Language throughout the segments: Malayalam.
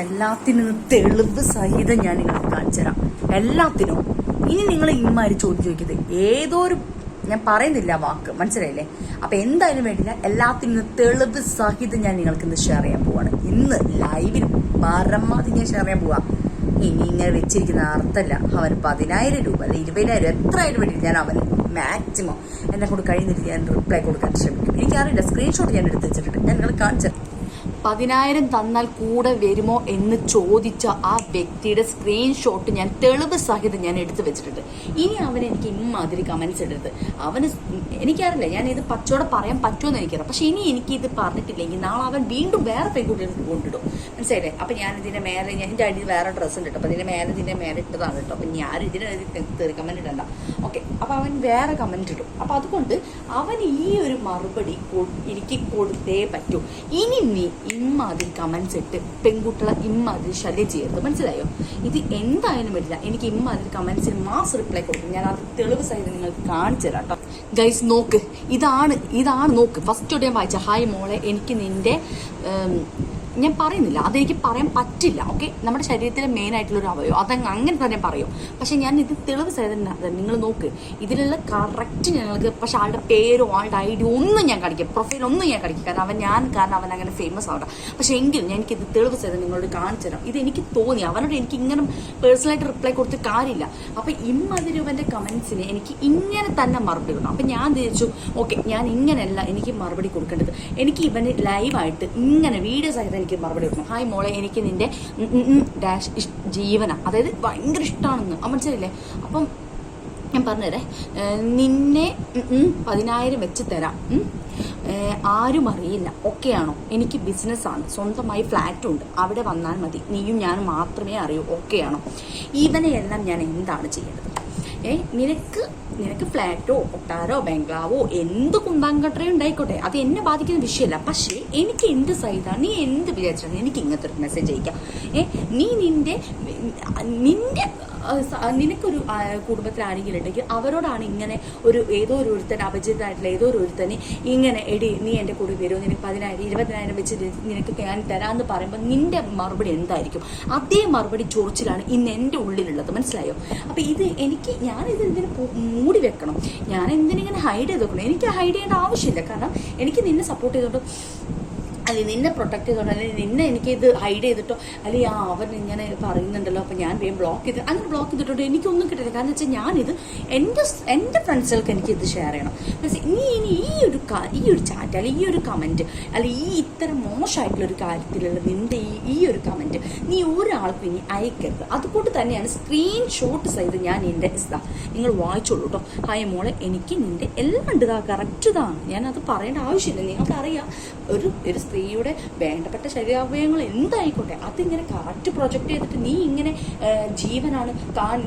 എല്ലാത്തിനും തെളിവ് സഹിതം ഞാൻ നിങ്ങൾക്ക് കാണിച്ചു തരാം. എല്ലാത്തിനും. ഇനി നിങ്ങൾ ഇമ്മാര് ചോദ്യം ചോദിക്കുന്നത് ഏതോ ഒരു ഞാൻ പറയുന്നില്ല വാക്ക്. മനസ്സിലായില്ലേ? അപ്പൊ എന്തായാലും വേണ്ടില്ല. എല്ലാത്തിനും തെളിവ് സഹിതം ഞാൻ നിങ്ങൾക്ക് ഇന്ന് ഷെയർ ചെയ്യാൻ പോവാണ്. ഇന്ന് ലൈവിൽ പരമാവധി ഞാൻ ഷെയർ ചെയ്യാൻ പോവാ. ഇനി ഇങ്ങനെ വെച്ചിരിക്കുന്ന അർത്ഥമല്ല അവന് പതിനായിരം രൂപ അല്ലെ ഇരുപതിനായിരം എത്ര ആയാലും വേണ്ടി ഞാൻ അവന് മാക്സിമം എന്നെ കൊണ്ട് കഴിയുന്നില്ല ഞാൻ റിപ്ലൈ കൊടുക്കാൻ ശ്രമിക്കും. എനിക്കറിയില്ല. സ്ക്രീൻഷോട്ട് ഞാൻ എടുത്ത് വെച്ചിട്ടുണ്ട്. ഞാൻ നിങ്ങൾ കാണിച്ചു പതിനായിരം തന്നാൽ കൂടെ വരുമോ എന്ന് ചോദിച്ച ആ വ്യക്തിയുടെ സ്ക്രീൻഷോട്ട് ഞാൻ തെളിവ് സഹിതം ഞാൻ എടുത്തു വെച്ചിട്ടുണ്ട്. ഇനി അവൻ എനിക്ക് ഇമ്മാതിരി കമൻസ് ഇടരുത്. അവന് എനിക്കറിയില്ല. ഞാൻ ഇത് പച്ചോടെ പറയാൻ പറ്റുമെന്ന് എനിക്കറിയാം പക്ഷെ ഇനി എനിക്ക് ഇത് പറഞ്ഞിട്ടില്ലെങ്കിൽ നാളെ അവൻ വീണ്ടും വേറെ പെൺകുട്ടികൾക്ക് കൊണ്ടിടും മനസ്സിലായില്ലേ? അപ്പൊ ഞാൻ ഇതിന്റെ മേലെ ഞാൻ എന്റെ അടിയിൽ വേറെ ഡ്രസ്സ് ഉണ്ട് കേട്ടോ. അപ്പൊ ഇതിന്റെ മേലെ ഇതിന്റെ മേലെ ഇട്ടതാണ് കേട്ടോ. അപ്പൊ ഞാൻ ഇതിന് തെറി കമന്റ് ഇടണ്ട. ഓക്കെ അപ്പൊ അവൻ വേറെ കമന്റ് ഇടും. അപ്പൊ അതുകൊണ്ട് അവൻ ഈ ഒരു മറുപടി എനിക്ക് കൊടുത്തേ പറ്റൂ. ഇനി നീ ഇമ്മാതിരി കമൻസ് ഇട്ട് പെൺകുട്ടികളെ ഇമ്മാതിരി ശല്യം ചെയ്യരുത്. മനസ്സിലായോ? ഇത് എന്തായാലും വരില്ല. എനിക്ക് ഇമ്മാതിരി കമന്റ്സിന് മാസ് റിപ്ലൈ കൊടുക്കും. ഞാൻ അത് തെളിവ് സഹിതം നിങ്ങൾക്ക് കാണിച്ചു തരാം കേട്ടോ ഗൈസ് നോക്ക്. ഇതാണ് ഇതാണ് നോക്ക്. ഫസ്റ്റ് ഞാൻ വായിച്ച ഹായ് മോളെ എനിക്ക് നിന്റെ ഞാൻ പറയുന്നില്ല. അതെനിക്ക് പറയാൻ പറ്റില്ല. ഓക്കെ നമ്മുടെ ശരീരത്തിലെ മെയിൻ ആയിട്ടുള്ള ഒരു അവയവം. അതങ്ങ് അങ്ങനെ തന്നെ പറയും. പക്ഷെ ഞാൻ ഇത് തെളിവ് സഹിതം നിങ്ങൾ നോക്ക്. ഇതിലുള്ള കറക്റ്റ് ഞങ്ങൾക്ക് പക്ഷെ ആളുടെ പേരോ ആളുടെ ഐ ഡി ഒന്നും ഞാൻ കാണിക്കും പ്രൊഫൈൽ ഒന്നും ഞാൻ കാണിക്കും കാരണം അവൻ ഞാൻ കാരണം അവൻ അങ്ങനെ ഫേമസ് ആവട്ടെ പക്ഷെ എങ്കിലും ഞാൻ എനിക്ക് ഇത് തെളിവ് സഹിതം നിങ്ങളോട് കാണിച്ചു തരാം. ഇത് എനിക്ക് തോന്നി. അവനോട് എനിക്ക് ഇങ്ങനെ പേഴ്സണലായിട്ട് റിപ്ലൈ കൊടുത്ത് കാര്യമില്ല. അപ്പൊ ഇമ്മതിരുവന്റെ കമൻസിന് എനിക്ക് ഇങ്ങനെ തന്നെ മറുപടി കൊടുക്കണം. അപ്പൊ ഞാൻ തിരിച്ചു ഓക്കെ ഞാൻ ഇങ്ങനെയല്ല എനിക്ക് മറുപടി കൊടുക്കേണ്ടത്. എനിക്ക് ഇവന് ലൈവായിട്ട് ഇങ്ങനെ വീഡിയോ സഹിതം എനിക്ക് മറുപടി കൊടുക്കണം. ഹായ് മോളെ എനിക്ക് നിന്റെ ഡാഷ് ജീവന. അതായത് ഭയങ്കര ഇഷ്ടമാണെന്ന് ആ മനസ്സിലായില്ലേ? അപ്പം ഞാൻ പറഞ്ഞുതരേ. നിന്നെ പതിനായിരം വെച്ച് തരാം. ആരും അറിയില്ല. ഒക്കെയാണോ എനിക്ക് ബിസിനസ്സാണ്. സ്വന്തമായി ഫ്ലാറ്റ് ഉണ്ട് അവിടെ വന്നാൽ മതി. നീയും ഞാനും മാത്രമേ അറിയൂ. ഒക്കെയാണോ ഇവനെയെല്ലാം ഞാൻ എന്താണ് ചെയ്യേണ്ടത്? ഏ നിനക്ക് നിനക്ക് ഫ്ലാറ്റോ കൊട്ടാരോ ബംഗ്ലാവോ എന്ത് കുന്താങ്കട്ടറയോ ഉണ്ടായിക്കോട്ടെ. അത് എന്നെ ബാധിക്കുന്ന വിഷയമല്ല. പക്ഷേ എനിക്ക് എന്ത് സൈതാണ് നീ എന്ത് വിചാരിച്ചാണ് എനിക്ക് ഇങ്ങനത്തെ ഒരു മെസ്സേജ് അയക്കാം ഏ നീ നിന്റെ നിന്റെ നിനക്കൊരു കുടുംബത്തിൽ ആരെങ്കിലും ഉണ്ടെങ്കിൽ അവരോടാണ് ഇങ്ങനെ ഒരു ഏതോ ഒരു ഒരുത്തൻ അപരിചിതനായിട്ടുള്ള ഏതോ ഒരു ഒരുത്തനെ ഇങ്ങനെ എടി നീ എന്റെ കൂടെ വരുമോ നിനക്ക് പതിനായിരം ഇരുപതിനായിരം വെച്ച് നിനക്ക് ഞാൻ തരാമെന്ന് പറയുമ്പോൾ നിന്റെ മറുപടി എന്തായിരിക്കും? അതേ മറുപടി ചോദിച്ചിലാണ് ഇന്ന് എന്റെ ഉള്ളിലുള്ളത്. മനസ്സിലായോ? അപ്പോൾ ഇത് എനിക്ക് ഞാനിത് ഇത് ഇതിന് മൂടി വെക്കണം? ഞാൻ എന്തിനിങ്ങനെ ഹൈഡ് ചെയ്ത് വെക്കണം? എനിക്ക് ഹൈഡ് ചെയ്യേണ്ട ആവശ്യമില്ല. കാരണം എനിക്ക് നിന്നെ സപ്പോർട്ട് ചെയ്തോണ്ട് അല്ലെങ്കിൽ നിന്നെ പ്രൊട്ടക്ട് ചെയ്തോണ്ട് അല്ലെങ്കിൽ നിന്നെ എനിക്ക് ഇത് ഹൈഡ് ചെയ്തിട്ടോ അല്ലെങ്കിൽ ആ അവൻ ഇങ്ങനെ പറയുന്നുണ്ടല്ലോ അപ്പൊ ഞാൻ വേഗം ബ്ലോക്ക് ചെയ്ത് അങ്ങനെ ബ്ലോക്ക് ചെയ്തിട്ടോ എനിക്കൊന്നും കിട്ടില്ല കാരണം വെച്ചാൽ ഞാനിത് എന്റെ എന്റെ ഫ്രണ്ട്സുകൾക്ക് എനിക്ക് ഇത് ഷെയർ ചെയ്യണം? നീ ഇനി ഈ ഒരു ഈ ഒരു ചാറ്റ് അല്ലെങ്കിൽ ഈ ഒരു കമന്റ് അല്ലെങ്കിൽ ഈ ഇത്തരം മോശമായിട്ടുള്ള ഒരു കാര്യത്തിലുള്ള നിന്റെ ഈ ഈ ഒരു കമന്റ് നീ ഒരാൾക്ക് ഇനി അയക്കരുത്. അതുകൊണ്ട് തന്നെയാണ് സ്ക്രീൻഷോട്ട് ചെയ്ത് ഞാൻ എന്റെ ഇതാ നിങ്ങൾ വായിച്ചോളൂ കേട്ടോ ഹായ മോളെ എനിക്ക് നിന്റെ എല്ലാം ഉണ്ട്. കറക്റ്റ് ഇതാണ്. ഞാൻ അത് പറയേണ്ട ആവശ്യമില്ല. നിങ്ങൾക്കറിയാം. ഒരു ഒരു സ്ത്രീയുടെ വേണ്ടപ്പെട്ട ശരീരാവയവങ്ങൾ എന്തായിക്കോട്ടെ? അതിങ്ങനെ കാറ്റ് പ്രൊജക്ട് ചെയ്തിട്ട് നീ ഇങ്ങനെ ജീവനാണ്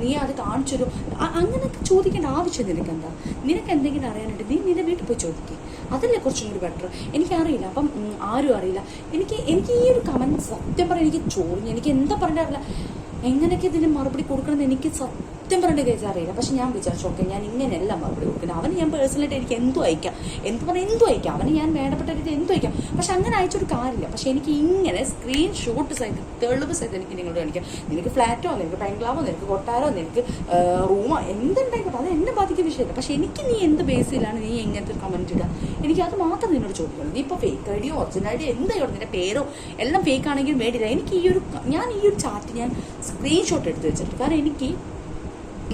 നീ അത് കാണിച്ചൊരു അങ്ങനെ അങ്ങനെയൊക്കെ ചോദിക്കേണ്ട ആവശ്യം നിനക്ക് എന്താ നിനക്ക് എന്തെങ്കിലും അറിയാനായിട്ട് നീ നിന്റെ വീട്ടിൽ പോയി ചോദിക്കുക അതല്ലേ കുറച്ചും കൂടി ബെറ്റർ എനിക്കറിയില്ല. അപ്പം ആരും അറിയില്ല. എനിക്ക് എനിക്ക് ഈ ഒരു കമന്റ് സത്യം പറയാൻ എനിക്ക് ചോദിഞ്ഞു എനിക്ക് എന്താ പറയണ്ടറിയില്ല എങ്ങനെയൊക്കെ ഇതിന് മറുപടി കൊടുക്കണമെന്ന് എനിക്ക് സത്യം പറഞ്ഞു കേസ് അറിയില്ല. പക്ഷെ ഞാൻ വിചാരിച്ചു ഓക്കെ ഞാൻ ഇങ്ങനെയല്ല മറുപടി കൊടുക്കുന്നത്. അവന് ഞാൻ പേഴ്സണലായിട്ട് എനിക്ക് എന്തു അയക്കാം? എന്ത് പറഞ്ഞാൽ എന്തു അയക്കാം? അവന് ഞാൻ വേണ്ടപ്പെട്ട രീതി എന്തു അയക്കാം? പക്ഷെ അങ്ങനെ അയച്ചൊരു കാര്യമില്ല. പക്ഷെ എനിക്ക് ഇങ്ങനെ സ്ക്രീൻഷോട്ട് സഹിതം തെളിവ് സഹിതം എനിക്ക് നിങ്ങളോട് കാണിക്കാം. നിനക്ക് ഫ്ലാറ്റോ നിനക്ക് ബംഗ്ലാവോ നിനക്ക് കൊട്ടാരോ നിനക്ക് റൂമോ എന്തുണ്ടായിക്കോട്ടെ അത് എന്നെ ബാധിക്കുന്ന വിഷയമില്ല. പക്ഷെ എനിക്ക് നീ എന്ത് ബേസിലാണ് നീ എങ്ങനത്തെ ഒരു കമന്റ് ഇടുക? എനിക്ക് അത് മാത്രം നിന്നോട് ചോദിക്കണം നീ ഇപ്പോൾ ഫേക്ക് ഐഡിയോ ഒറിജിനൽ ഐഡിയോ എന്തായിക്കോട്ടെ നിന്റെ പേരോ? എല്ലാം ഫേക്ക് ആണെങ്കിലും വേണ്ടിയില്ല. എനിക്ക് ഈ ഒരു ഞാൻ ഈ ഒരു ചാറ്റ് ഞാൻ സ്ക്രീൻഷോട്ട് എടുത്ത് വെച്ചിട്ട്. കാരണം എനിക്ക്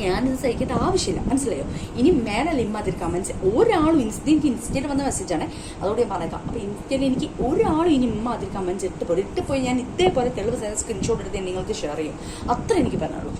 ഞാനിത് സഹിക്കേണ്ട ആവശ്യമില്ല. മനസ്സിലായോ? ഇനി മേലെ ഇമ്മാതിരി കമൻസ് ഒരാളും ഇൻസ്റ്റ എനിക്ക് ഇൻസ്റ്റയിൽ വന്ന മെസ്സേജാണ് അതോടെ ഞാൻ പറഞ്ഞേക്കാം അപ്പോൾ ഇൻസ്റ്റയിൽ എനിക്ക് ഒരാളും ഇനി ഇമ്മാതിരി കമൻസ് ഇട്ട് പോയി. ഇട്ട് പോയി ഞാൻ ഇതേപോലെ തെളിവ് സ്ക്രീൻഷോട്ട് എടുത്ത് നിങ്ങൾക്ക് ഷെയർ ചെയ്യും. അത്ര എനിക്ക് പറഞ്ഞുള്ളൂ.